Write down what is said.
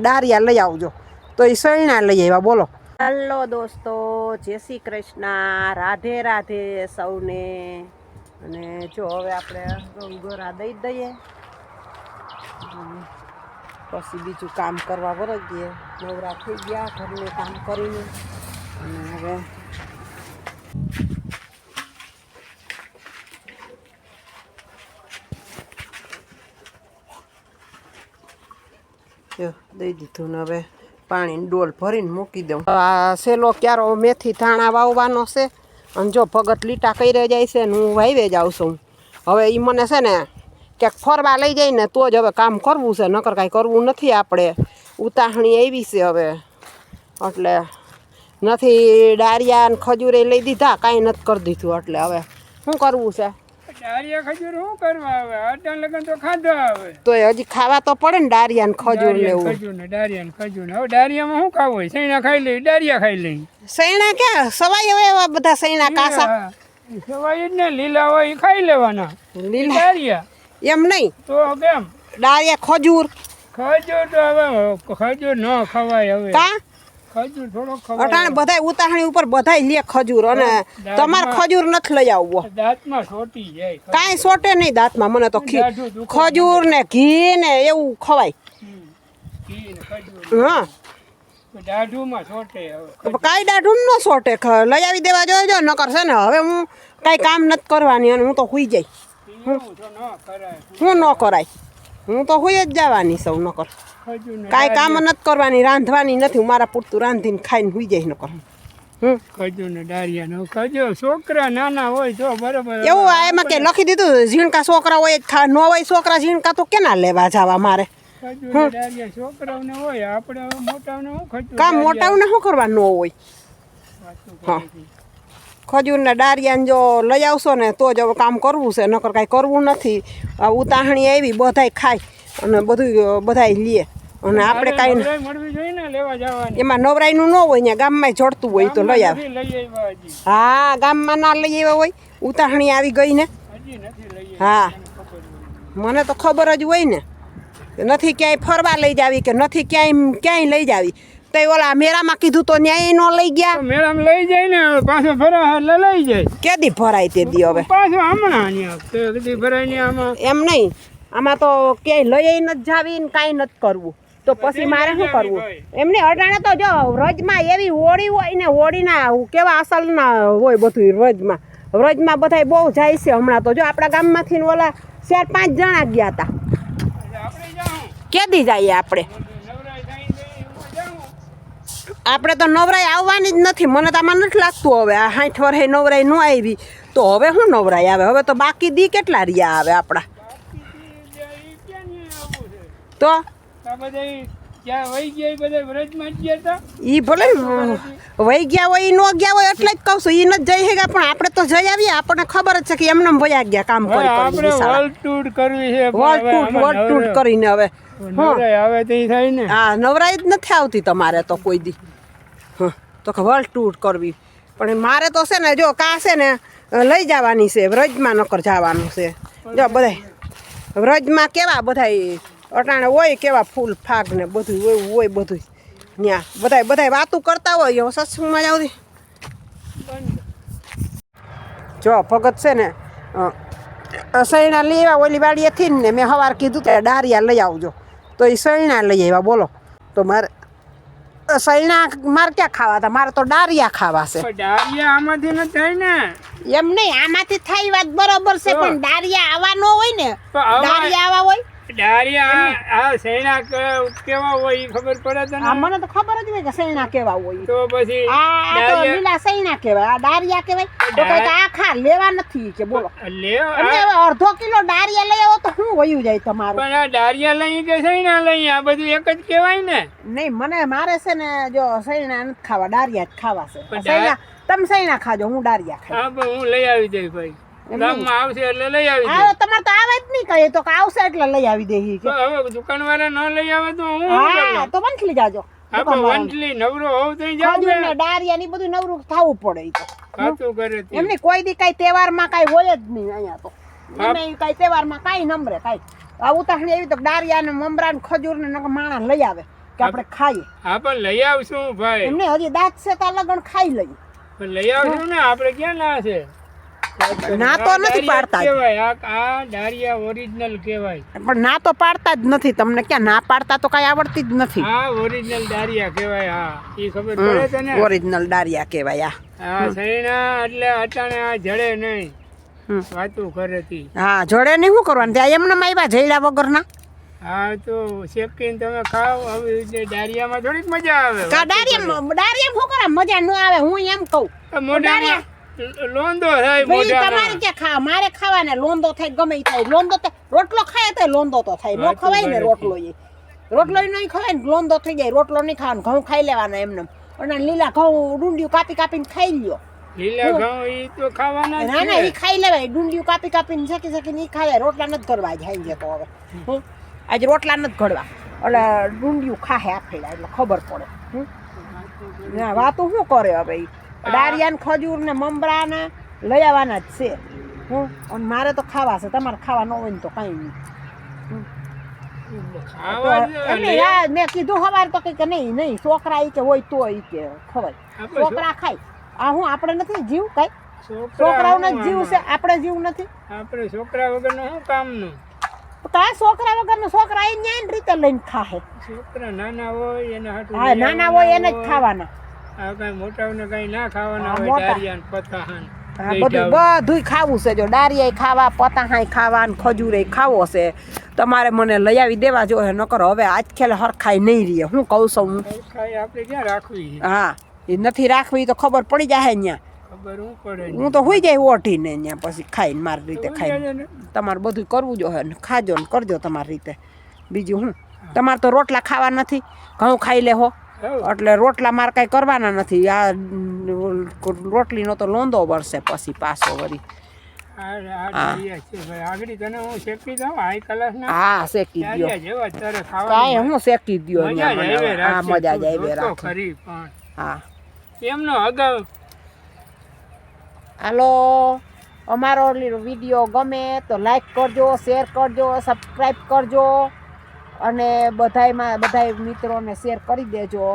ડારિયા લઈ આવજો. તો એ સૈણા લઈ આવ્યા, બોલો. હલો દોસ્તો, જય શ્રી કૃષ્ણ, રાધે રાધે સૌને. અને જો હવે આપણે ગોરા દઈ દઈએ. પછી બીજું કામ કરવા વરગીએ નવરા થઈ ગયા, ઘરનું કામ કરીને. અને હવે દઈ દીધું ને હવે પાણીની ડોલ ભરીને મૂકી દઉં. આ સેલો ક્યારો મેથી ધાણા વાવવાનો છે, અને જો ભગત લીટા કરી જાય છે ને હું વાવે જ આવશું હવે એ મને છે ને ક્યાંક ફરવા લઈ જાય ને તો જ હવે કામ કરવું છે, નકર કાંઈ કરવું નથી આપણે. ઉતાહણી આવી છે હવે. એટલે નથી ડારિયા ને ખજૂરે લઈ દીધા, કાંઈ નથી કરી દીધું. એટલે હવે શું કરવું છે? ડાળિયા ખજૂર શું કરવા આવે? લગન તો ખાધા આવે. તો હજી ખાવા તો પડે ને ડારિયા ને ખજૂર ને ખજૂર ને ડાળિયા ને ખજૂર ને. હવે ડાળિયામાં શું ખાવું હોય? સૈણા ખાઈ લઈ ડાળિયા ખાઈ લઈ. સૈણા ક્યાં? સવાય હવે એવા બધા સૈણા કાસા. સવાય જ ને લીલા હોય ખાઈ લેવાના. લીલા? ડાળિયા. એમ નહીં? તો કેમ? ડાળિયા ખજૂર. ખજૂર તો હવે ખજૂર ન ખવાય હવે. કા? ખજૂર થોડો અટાણે બધાય ઉતાહણી ઉપર બધાય લે ખજૂર અને તમારે ખજૂર નથી લઈ આવવો. દાંતમાં સોટી જાય કાંઈ સોટે નહીં દાંતમાં મને તો ખજૂર ને ઘી ને એવું ખવાય. હા. કાંઈ દાઢું ન સોટે લઈ આવી દેવા જોજો ન કરશે ને હવે હું કાંઈ કામ નથી કરવાની અને હું તો હુઈ જાય હું ન કરાય. હું તો હોય જ જવાની સૌ નકર. કાંઈ કામ નથી કરવાની રાંધવાની નથી હું મારા પૂરતું રાંધીને ખાઈને હુઈ જાય નકર. ખજૂર ને ડાળિયા નો છોકરા નાના હોય તો બરાબર એવું આ એમાં કે લખી દીધું ઝીણકા છોકરા હોય ખા ન હોય છોકરા ઝીણકા તો કેના લેવા જવા મારે? છોકરાઓને હોય આપણે મોટાઓને શું ખજૂર કામ મોટાઓને શું કરવા ન હોય? હા. ખજૂરના ડારિયાને જો લઈ આવશો ને તો જ હવે કામ કરવું છે નકર કાંઈ કરવું નથી. આ ઉતાહણી આવી બધાય ખાય અને બધું બધાય લે. અને આપણે કાંઈ એમાં નવરાઈનું ન હોય ને ગામમાં જોડતું હોય તો લઈ આવે. હા ગામમાં ના લઈ આવ્યા હોય ઉતાહણી આવી ગઈ ને. હા. મને તો ખબર જ હોય ને. નથી ક્યાંય ફરવા લઈ જાવી કે નથી ક્યાંય ક્યાંય લઈ જાવી તો ઓલા મેળામાં કીધું તો ન્યાય ન લઈ ગયા. મેળામાં લઈ જાય ને પાછો ભરા એટલે લઈ જાય. કેદી ભરાય તે દી હવે? પાછો હમણાં કદી ભરાય ને આમાં? એમ નહીં. આમાં તો ક્યાંય લઈ નથી જાવી ને કાંઈ નથી કરવું. તો પછી મારે શું કરવું? એમને અટાણે તો જો વ્રજમાં એવી હોળી હોય ને હોળીના કેવા અસલના હોય બધું વ્રજમાં. વ્રજમાં બધા બહુ જાય છે હમણાં તો. જો આપણા ગામમાંથી ઓલા ચાર પાંચ જણા ગયા હતા કેદી જઈએ આપણે નવરાય થાય ને એમાં જાઉં આપણે તો નવરાઈ આવવાની જ નથી. મને તો આમાં નથી લાગતું હવે. આ સાઠ વર્ષે નવરાઈ ન આવી. તો હવે શું નવરાઈ આવે? હવે તો બાકી દી કેટલા રહ્યા આવે આપણા? તો? ઈ ભલે વહી ગયા હોય ઈ નો ગયા હોય એટલે જ કહું છું. ઈ નથી જઈ હેગા પણ આપણે તો જઈ આવીએ. આપણને ખબર જ છે કે એમને વયા ગયા કામ હવે કરી આપણે વર્લ્ડ ટૂર કરવી છે વર્લ્ડ ટૂર વર્લ્ડ ટૂર કરીને હવે. થાય ને. હા નવરાઈ જ નથી આવતી તમારે તો કોઈ દી. હં, તો વર્લ્ડ ટૂર કરવી. પણ મારે તો છે ને, જો કા છે ને લઈ જવાની છે, વ્રજમાં નકર જવાનું છે. જો બધાય, વ્રજમાં કેવા બધાય, અટાણે હોય કેવા ફૂલ ફાગ ને બધું, એવું હોય બધું ત્યાં બધાય બધાય વાતું કરતા હોય, હવે સત્સંગમાં જાવ જો, ભગત છે ને સૈણા લઈ આવ્યા, ઓલી વાડીએથી ને, મેં સવાર કીધું કે ડારિયા લઈ આવજો. તો એ સૈણા લઈ આવ્યા, બોલો. તો મારે અ, સૈણા મારે ક્યાં ખાવા હતા? મારે તો ડારિયા ખાવા છે. ડારિયા આમાંથી ન થાય ને. એમ નહીં આમાંથી થાય વાત બરોબર છે પણ ડારિયા આવા ન હોય ને. ડારિયા આવા હોય. ડાળિયા આ સૈણા કેવા હોય ખબર પડે તને? મને તો ખબર જ હોય કે સૈણા કેવા હોય તો પછી આ આ તો લીલા સૈણા કહેવાય આ ડારિયા કહેવાય. તો કંઈક આખા લેવા નથી કે બોલો. લ્યો એમને આ- હવે અડધો કિલો ડારિયા લઈ આવો તો શું વયું જાય તમારું? પણ આ ડાળિયા લઈ કે સૈણા લઈ? આ બધું એક જ કહેવાય ને? નહીં મને મારે છે ને જો સૈણા નથી ખાવા ડારિયા જ ખાવા છે. સૈણા તમે સૈણા ખાજો હું ડારિયા ખાઈ હા હું લઈ આવી દઈશ ભાઈ. ગામમાં આવશે એટલે લઈ આવી આવે તમારે તો આવે જ નહીં કહીએ તો આવશે એટલે લઈ આવી દે કે. હવે દુકાન ન લઈ આવે તો હું હા તો મંથલી જાજો આપણે વંટલી નવરો હોવ તો જાવ ને ને ડારિયા ની બધું નવરું થવું પડે તો. ખાતું કરે તે. એમની કોઈ દી કઈ તહેવારમાં કઈ હોય જ નહીં અહીંયા તો. એમને કઈ તહેવારમાં કઈ નમરે કઈ. આ ઉતાહણી એવી તો ડારિયા ને મમરા ને ખજૂર ને માણસ લઈ આવે કે આપણે ખાઈએ. હા પણ લઈ આવશું ભાઈ. એમને હજી દાંત છે તો લગન ખાઈ લઈએ. લઈ આવશું ને આપણે ક્યાં ના છે ના તો નથી પાડતા. આ ઓરિજિનલ કહેવાય. પણ ના તો પાડતા જ નથી. તમને ક્યાં ના પાડતા તો કાંઈ આવડતી જ નથી. આ ઓરિજિનલ દારિયા કહેવાય હા. એ ખબર પડે તને? ઓરિજિનલ દારિયા કહેવાય આ સૈના એટલે અટાણે આ જડે નહીં. વાતું કરે તી. હા જોડે નહીં શું કરવાનું? ત્યાં એમને આવ્યા જઈડા વગરના? હા તો શેકીને તમે ખાવ આવી રીતે દારિયામાં થોડીક મજા આવે. ડારિયામાં ડારિયામાં શું કરે મજા ન આવે હું એમ કહું. મોઢામાં લોંદો થાય ભાઈ તમારે કે ખા મારે ખાવાને લોંદો થાય ગમે ઈ થાય. લોંદો તો રોટલો ખાય તો લોંદો તો થાય. નો ખવાય ને રોટલો એ રોટલો નહીં ખવાય ને લોંદો થઈ જાય. રોટલો નહીં ખાવાનો ઘઉં ખાઈ લેવાનો એમને અને લીલા ઘઉં ડુંડિયું કાપી કાપીને ખાઈ લ્યો. લીલા ઘઉં ઈ તો ખાવાના ના ના ઈ ખાઈ લેવાય. ડુંડિયું કાપી કાપીને શેકી શેકીને ઈ ખાય. રોટલા નથી ઘડવા આજ હાઈ તો હવે. આજે રોટલા નથી ઘડવા. એટલે ડુંડિયું ખાહે આફેડા એટલે ખબર પડે. ના વાતો શું કરે હવે ઈ? ડાળિયા ખજૂર ને મમરા ને લઈ આવવાના જ છે. હું? અને મારે તો ખાવા છે. તમારે ખાવા ન હોય ને તો કઈ નહીં. મેં કીધું સવારે તો કંઈક નહીં નહીં. છોકરા ઈ કે હોય તો ઈ કે ખવાય છોકરા ખાય. આ હું આપણે નથી જીવ કઈ? છોકરા છોકરાઓને જીવ છે આપણે જીવ નથી. આપણે છોકરા વગરનું શું કામનું? કા છોકરા વગરનો? છોકરા એ ન્યાય રીતે લઈને ખાહે. છોકરા નાના હોય એને હા નાના હોય એને જ ખાવાના. આ કઈ મોટાઓને કઈ ના ખાવાના હોય મોટા. દારિયાન પતાહાન બધું બધુંય ખાવું છે. જો ડારિયાય ખાવા પતાહાય ખાવા ને ખજૂરે ખાવો છે. તમારે મને લઈ આવી દેવા જો નકર હવે આજ ખેલે હરખાઈ નહીં રહે. હું કહું છું હું. આપણે ક્યાં રાખવી? હા એ નથી રાખવી તો ખબર પડી જાય ત્યાં હું તો હોઈ જાય ઓઢીને ત્યાં પછી ખાઈને મારી રીતે ખાઈને. તમારે બધું કરવું જોઈએ ને ખાજો ને કરજો તમારી રીતે. બીજું હું. તમારે તો રોટલા ખાવા નથી. ઘઉં ખાઈ લેહો. એટલે રોટલા મારે કાંઈ કરવાના નથી. આ રોટલીનો તો લોંદો વળશે પછી પાછો વળી. હું. શેકી જેવા કાંઈ હું શેકી હવે. હા. મજા જ આવે રાખે હા. એમનો અગાઉ? હાલો. અમારો વીડિયો ગમે તો લાઈક કરજો શેર કરજો સબસ્ક્રાઈબ કરજો. અને બધાયમાં બધાય મિત્રોને શેર કરી દેજો.